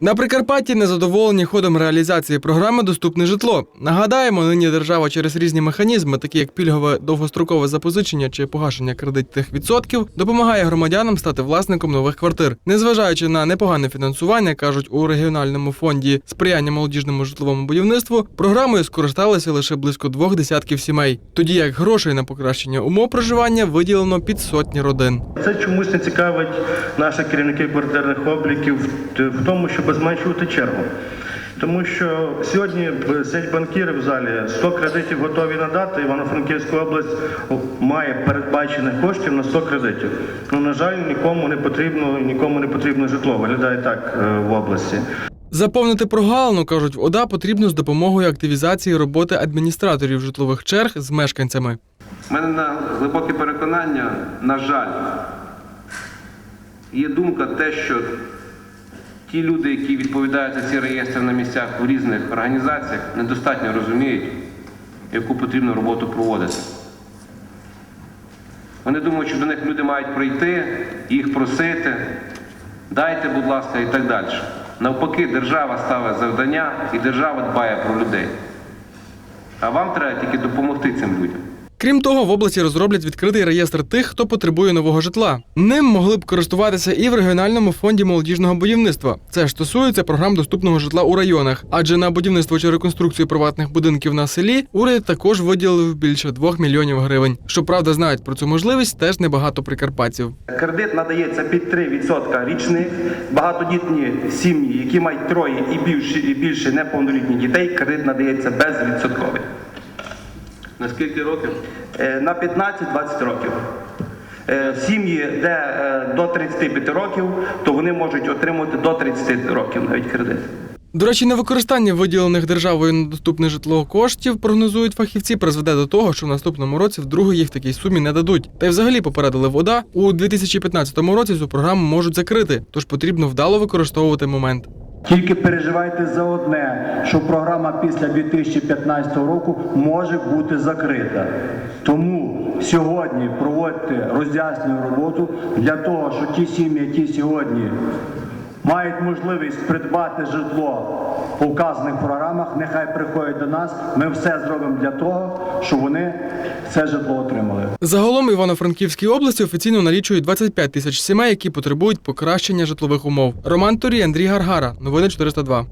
На Прикарпатті незадоволені ходом реалізації програми Доступне житло. Нагадаємо, нині держава через різні механізми, такі як пільгове довгострокове запозичення чи погашення кредитних відсотків, допомагає громадянам стати власником нових квартир. Незважаючи на непогане фінансування, кажуть у регіональному фонді сприяння молодіжному житловому будівництву, програмою скористалися лише близько двох десятків сімей, тоді як грошей на покращення умов проживання виділено під сотні родин. Це чомусь не цікавить наших керівників квартирних обліків в- тому, щоб зменшувати чергу. Тому що сьогодні сидять банкіри в залі, 100 кредитів готові надати. Івано-Франківська область має передбачених коштів на 100 кредитів. Ну, на жаль, нікому не потрібно, нікому не потрібно житло. Виглядає так е, в області. Заповнити прогалину, кажуть, ОДА потрібно з допомогою активізації роботи адміністраторів житлових черг з мешканцями. У мене на глибоке переконання, на жаль, є думка те, що ті люди, які відповідають за ці реєстри на місцях в різних організаціях, недостатньо розуміють, яку потрібно роботу проводити. Вони думають, що до них люди мають прийти, їх просити, дайте, будь ласка, і так далі. Навпаки, держава ставить завдання і держава дбає про людей. А вам треба тільки допомогти цим людям. Крім того, в області розроблять відкритий реєстр тих, хто потребує нового житла. Ним могли б користуватися і в регіональному фонді молодіжного будівництва. Це ж стосується програм доступного житла у районах, адже на будівництво чи реконструкцію приватних будинків на селі уряд також виділив більше 2 мільйонів гривень. Щоправда, знають про цю можливість теж небагато прикарпатців. Кредит надається під 3% річних. Багатодітні сім'ї, які мають троє і більше, і більше неповнолітніх дітей, кредит надається безвідсотковий. На скільки років? Е, На 15-20 років. Е, Сім'ї, де е, до 35 років, то вони можуть отримати до 30 років навіть кредит. До речі, невикористання виділених державою на доступне житло коштів прогнозують фахівці, призведе до того, що в наступному році вдруге їх в такій сумі не дадуть. Та й взагалі попередили вода у 2015 році цю програму можуть закрити, тож потрібно вдало використовувати момент. Тільки переживайте за одне, що програма після 2015 року може бути закрита. Тому сьогодні проводьте роз'яснювальну роботу для того, що ті сім'ї, які сьогодні мають можливість придбати житло по вказаних програмах, нехай приходять до нас. Ми все зробимо для того, щоб вони це житло отримали. Загалом Івано-Франківській області офіційно налічують 25 тисяч сімей, які потребують покращення житлових умов. Роман Торі, Андрій Гаргара. Новини 402.